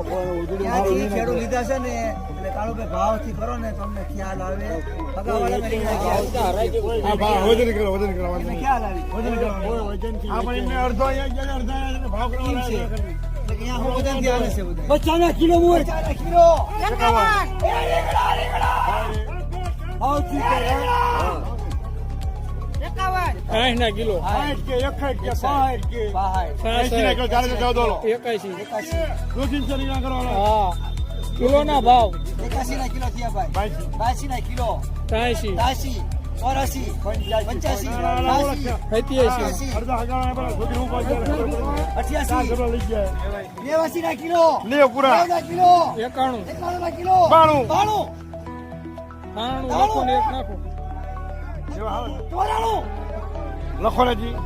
ખેડૂત લીધા છે ને એટલે કાળુભાઈ ભાવથી કરો ને તમને ખ્યાલ આવે ખ્યાલ ભાવ આવી વજન કરો હા પણ એમને અડધો અહીંયા ગયા ને અડધા અહીંયા ભાવ કેમ છે લાગ્યા. એટલે કે અહીંયા હું બધાથી આવે છે બધા પચાના કિલો કિલો સાઠ ના કિલો. સાઠ કે એકસઠ કે સાઠ કે એંશી ના કિલો ચાલીસ હા કિલો ના ભાવ. એકાસી ના કિલો થયા ભાઈ. બાસી. ના કિલો. ત્યાંસી. ત્યાસી. ચોરાસી પંચ્યાસી. સત્યાસી. અઠ્યાસી. નેવાસી ના કિલો. લે પૂરા ના કિલો. એકાણું. એકાણું ના કિલો. બાણું. બાણું. બાણું. નાખો ને એક નાખો. ચોરાણું. લખો ને જી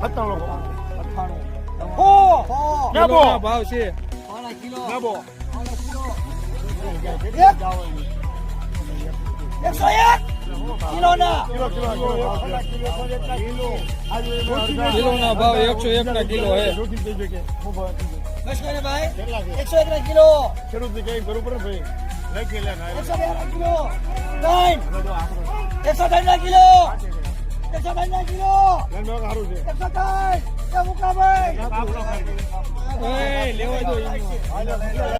સત્તાણું લખો અઠાણું નેબો. ભાવ છે. નેબો. એકસો એક! કિલો ભાવ એકસો એક ના હે. એકસો એક ના કિલો. કઈ પડે ભાઈ? લખી લે એકસો બે કિલો. એકસો ત્રણ ના કિલો. મુકાભાઈ એ લેવા દો એનો.